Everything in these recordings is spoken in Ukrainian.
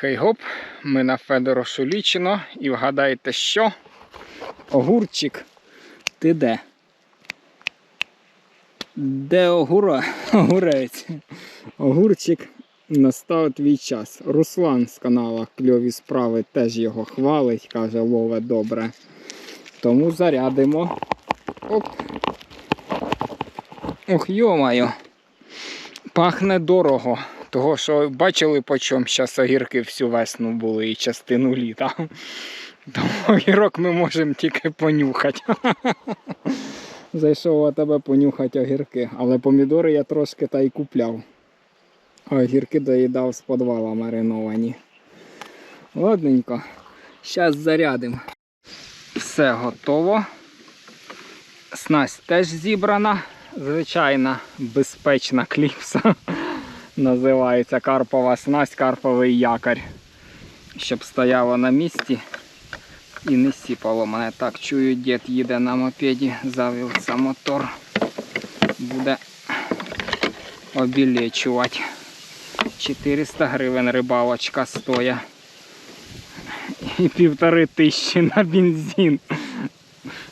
Хей-гоп, ми на Федоро Шулічино і вгадайте що? Огурчик, ти де? Де огура? Огурець? Огурчик настав твій час. Руслан з канала Кльові справи теж його хвалить, каже Вове добре. Тому зарядимо. Оп. Ох, йомаю. Пахне дорого. Того, що бачили, по чому зараз огірки всю весну були і частину літа. Тому огірок ми можемо тільки понюхати. Зайшов у тебе понюхати огірки, але помідори я трошки та й купляв. А огірки доїдав з подвала мариновані. Ладненько, зараз зарядимо. Все готово. Снасть теж зібрана. Звичайна безпечна кліпса. Називається карпова снасть, карповий якорь. Щоб стояло на місці і не сіпало мене. Так, чую, дід їде на мопеді, завівся мотор. Буде обілечувати. 400 гривень рибалочка стоїть. І півтори тисячі на бензин.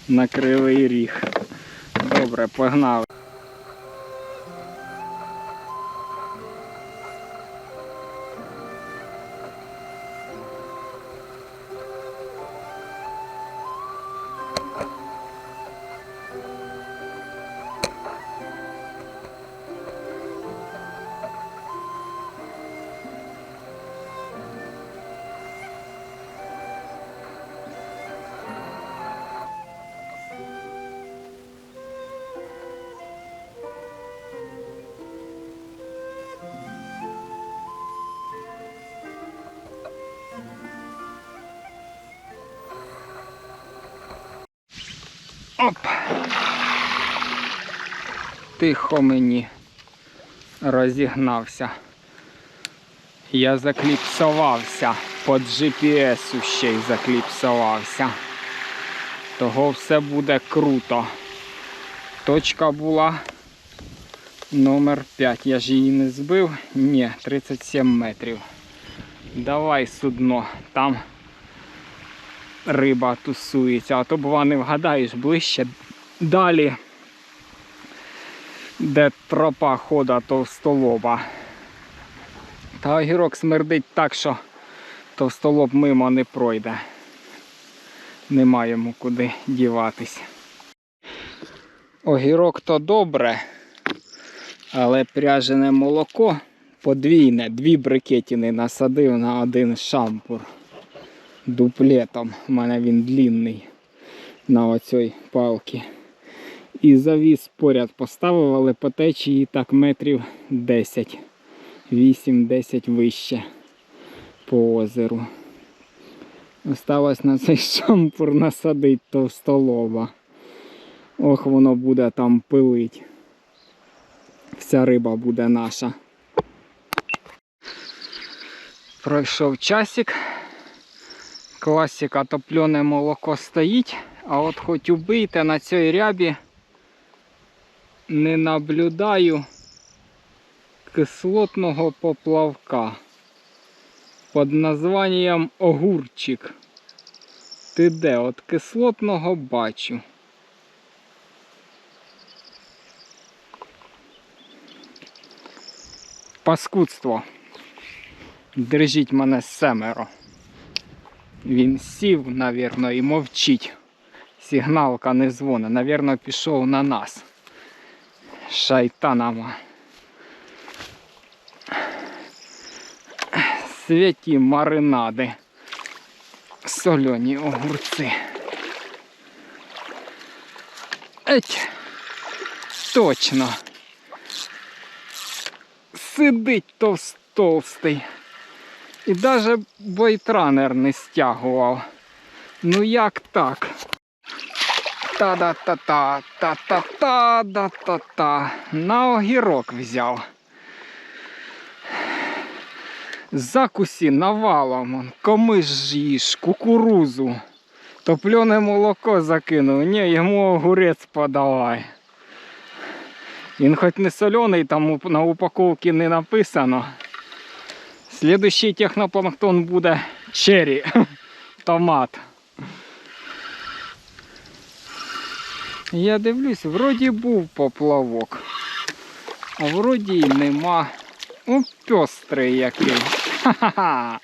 На кривий ріг. Добре, погнали. Оп. Тихо мені розігнався. Я закліпсувався. Под GPS ще й закліпсувався. Того все буде круто. Точка була номер 5. Я ж її не збив. Ні, 37 метрів. Давай судно. Там риба тусується, а то бува не вгадаєш ближче далі, де тропа хода товстолоба. Та огірок смердить так, що товстолоб мимо не пройде. Нема йому куди діватись. Огірок то добре, але пряжене молоко подвійне, дві брикетіни насадив на один шампур дуплетом. У мене він длінний на оцій палці. І завіс поряд поставив, але по течії так метрів 10, 8-10 вище по озеру. Осталось на цей шампур насадить товстолоба. Ох, воно буде там пилить. Вся риба буде наша. Пройшов часик. Класика топлене молоко стоїть, а от хоч убийте на цій рябі не наблюдаю кислотного поплавка під названням огурчик. Ти де? От кислотного бачу. Паскудство. Держіть мене семеро. Він сів, навірно, і мовчить. Сигналка не дзвонить. Навірно, пішов на нас. Шайтанама. Святі маринади. Сольоні огурці. Еть. Точно. Сидить товстовстий. І навіть бойтранер не стягував. Ну як так? Та-да-та-та, та-та-та, да-та-та. На огірок взяв. Закусі навалом, їж, кукурузу. Топлене молоко закинув. Ні, йому огурець подавай. Він хоч не соляний, там на упаковці не написано. Слідущий технопланктон буде черрі. Томат. Я дивлюсь, вроді був поплавок. А вроді й нема. О, пестрий який. Ха-ха-ха.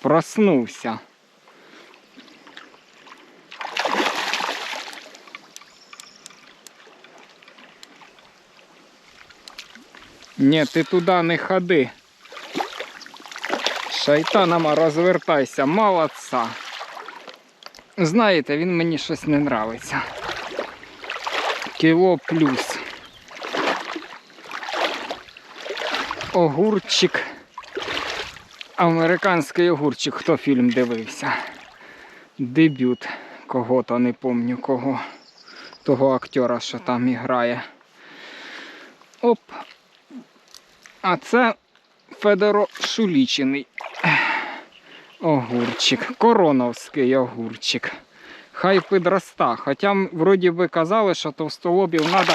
Проснувся. Ні, ти туди не ходи. Шайтанама розвертайся, молодца. Знаєте, він мені щось не нравиться. Кіло плюс. Огурчик. Американський огурчик, хто фільм дивився. Дебют кого-то не помню кого. Того актера, що там грає. Оп. А це Федоро Шулічений огурчик. Короновський огурчик. Хай підроста. Хоча вроді би казали, що товстолобів треба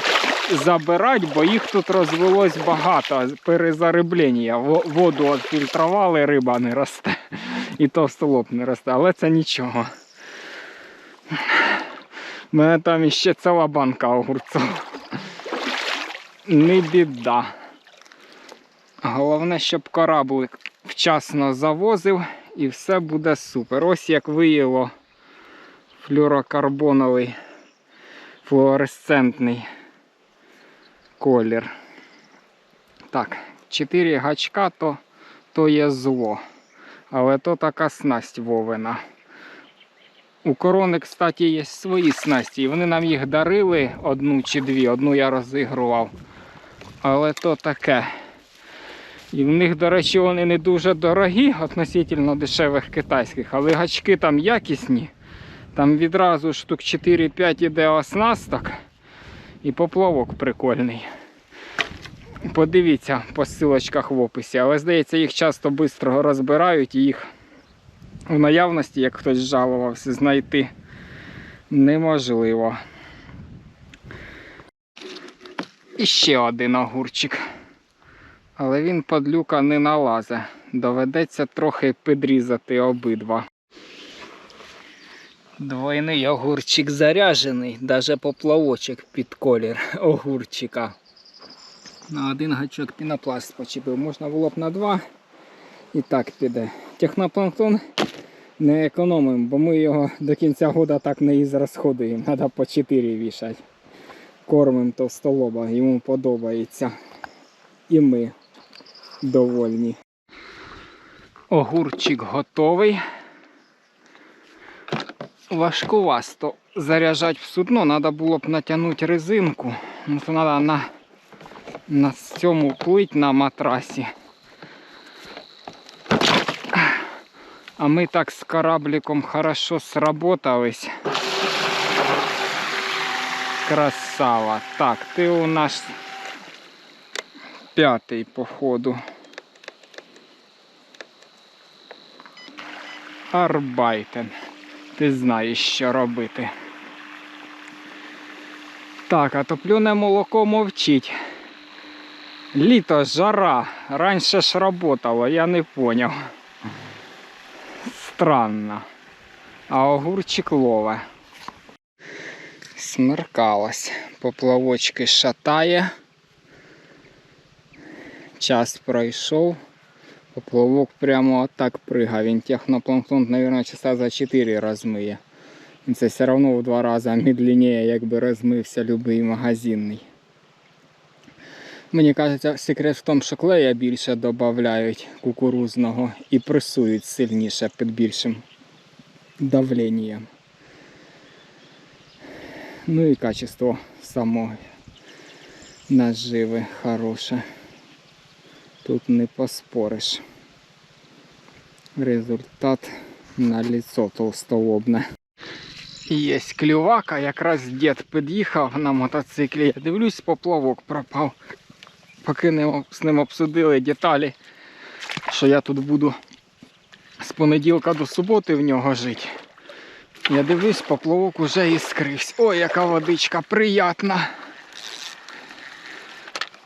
забирати, бо їх тут розвелось багато. Перезариблення. Воду відфільтрували, риба не росте. І товстолоб не росте. Але це нічого. У мене там іще ціла банка огурців. Не біда. Головне, щоб кораблик вчасно завозив і все буде супер. Ось як виїло флюрокарбоновий флуоресцентний колір. Так, 4 гачка то, то є зло. Але то така снасть вовина. У корони, кстати, є свої снасті. Вони нам їх дарили одну чи дві. Одну я розігрував. Але то таке. І в них, до речі, вони не дуже дорогі относительно дешевих китайських, але гачки там якісні. Там відразу штук 4-5 іде оснасток і поплавок прикольний. Подивіться по ссылочках в описі, але здається, їх часто швидко розбирають і їх в наявності, як хтось жалувався, знайти неможливо. І ще один огурчик. Але він подлюка не налазе. Доведеться трохи підрізати обидва. Двойний огурчик заряжений, навіть поплавочок під колір огурчика. На один гачок пінопласт почепив. Можна було б на два. І так піде. Технопланктон не економимо, бо ми його до кінця года так не і зрозходуємо. Треба по 4 вішати. Кормимо товстолоба, йому подобається. І ми довольні. Огурчик готовий. Важкувасто заряджати в судно. Треба було б натягнути резинку. Ну, треба на, на цьому плить на матрасі. А ми так з корабликом хорошо сработались. Красава. Так, ти у нас п'ятий походу. Арбайтен. Ти знаєш, що робити. Так, а топлюне молоко мовчить. Літо, жара. Раніше ж работало, я не поняв. Странно. А огурчик лове. Смеркалось. Поплавочки шатає. Час пройшов. Поплавок прямо отак пригав. Він технопланктон, мабуть, часа за 4 розмиє. Він Це все одно в два рази медленніше, якби розмився будь-який магазинний. Мені кажеться, секрет в тому, що клея більше додають кукурузного і пресують сильніше під більшим давленням. Ну і качество самої наживи хороше. Тут не поспориш. Результат на лицо толстолобне. Є клювака, якраз дід під'їхав на мотоциклі. Я дивлюсь, поплавок пропав. Поки не, з ним обсудили деталі, що я тут буду з понеділка до суботи в нього жити. Я дивлюсь, поплавок уже іскрився. Ой, яка водичка приятна.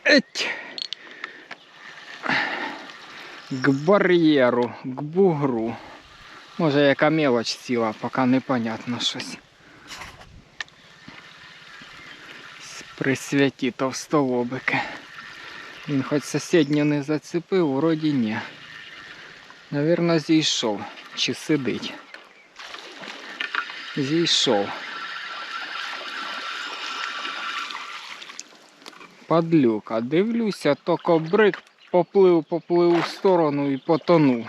Еть! К бар'єру, к бугру. Може яка мелоч ціла, поки непонятно щось. При святі товстолобики. Він хоч сусідню не зацепив, вроді ні. Навірно, зійшов. Чи сидить. Зійшов. Падлюка. Дивлюся, то кобрик поплив, поплив у сторону і потонув.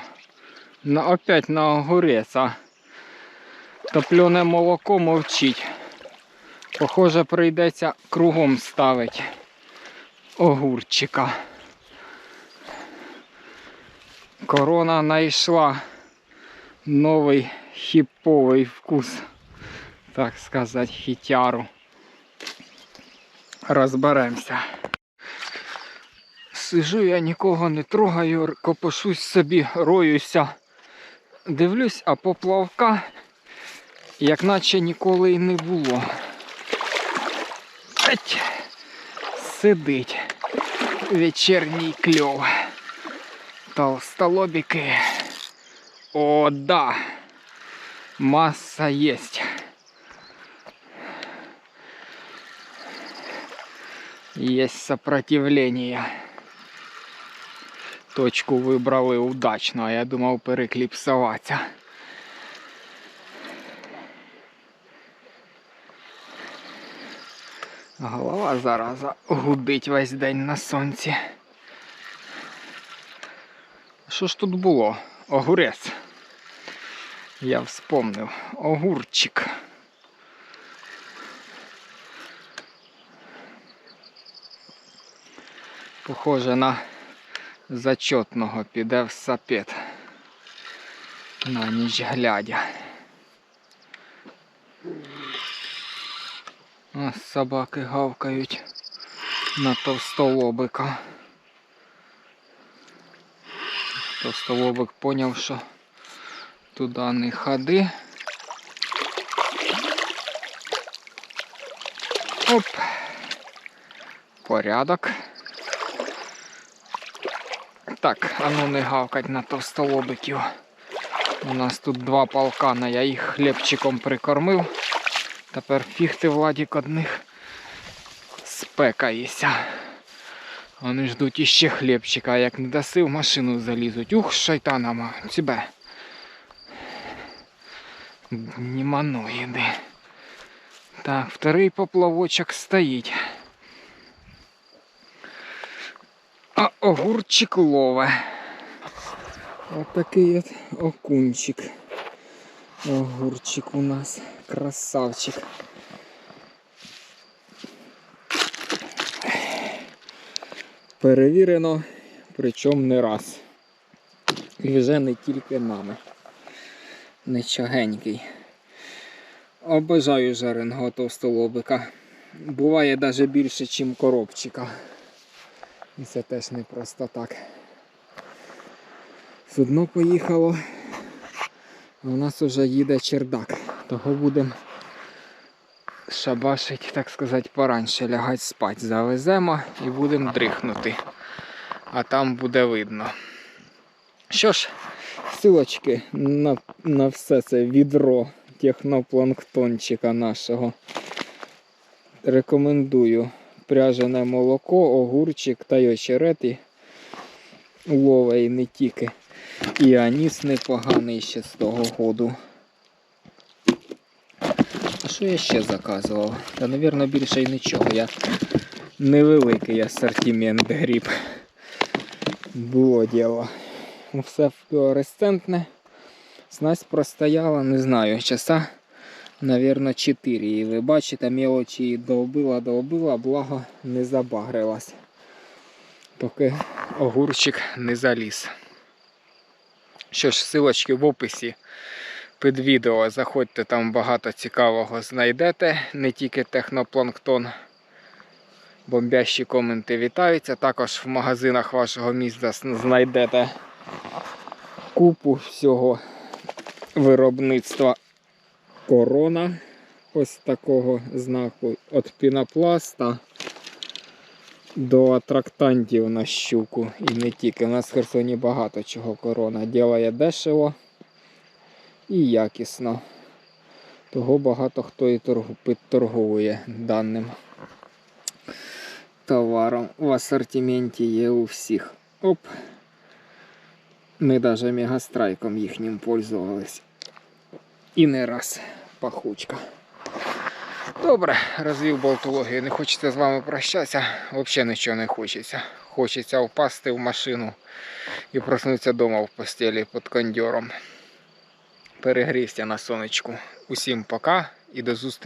На, опять на огурець, а топлене молоко мовчить. Похоже, прийдеться кругом ставити огурчика. Корона знайшла новий хіповий вкус, так сказати, хітяру. Розберемося. Сижу я нікого не трогаю, копошусь собі, роюся. Дивлюсь, а поплавка, як наче ніколи й не було. Еть, сидить вечірній кльов. Толстолобики. О, да. Масса есть. Есть сопротивление. Точку вибрали удачно, а я думав перекліпсуватися. Голова зараза гудить весь день на сонці. Що ж тут було? Огурець. Я вспомнив. Огурчик. Похоже на зачетного піде в сапет. На ніч глядя. Ось собаки гавкають на товстолобика. Товстолобик поняв, що туди не ходи. Оп. Порядок. Так, а ну не гавкать на товстолобиків. У нас тут два полкана, я їх хлібчиком прикормив. Тепер фіг Владік одних спекається. Вони ждуть іще хлібчика, а як не даси, в машину залізуть. Ух, шайтанама, тебе. Німаноїди. Так, вторий поплавочок стоїть. Огурчик лове. Ось такий от окунчик. Огурчик у нас. Красавчик. Перевірено, причому не раз. І вже не тільки нами. Нечагенький. Обожаю жареного товстолобика. Буває навіть більше, ніж коробчика. І це теж не просто так. Судно поїхало. А у нас вже їде чердак. Того будемо шабашить, так сказати, пораньше лягати спати. Завеземо і будемо дрихнути. А там буде видно. Що ж, силочки на, на все це відро технопланктончика нашого. Рекомендую пряжене молоко, огурчик та й очерети. Лове і не тільки. І аніс непоганий ще з того году. А що я ще заказував? Та, мабуть, більше й нічого. Я невеликий асортимент гріб. Було діло. Все флуоресцентне. Снасть простояла, не знаю, часа, мабуть, 4. І ви бачите, мелочі довбила, довбила, благо не забагрилась. Поки огурчик не заліз. Що ж, силочки в описі під відео. Заходьте, там багато цікавого знайдете, не тільки технопланктон. Бомбящі коменти вітаються. Також в магазинах вашого міста знайдете купу всього виробництва корона. Ось такого знаку від пінопласта. до атрактантів на щуку. І не тільки. У нас в Херсоні багато чого корона. Ділає дешево і якісно. Того багато хто і торгу, підторговує даним товаром. В асортименті є у всіх. Оп. Ми навіть мегастрайком їхнім пользувались. І не раз пахучка. Добре, розвів болтологію. Не хочеться з вами прощатися. Взагалі нічого не хочеться. Хочеться впасти в машину і проснутися вдома в постелі під кондьором. Перегрівся на сонечку. Усім пока і до зустрічі.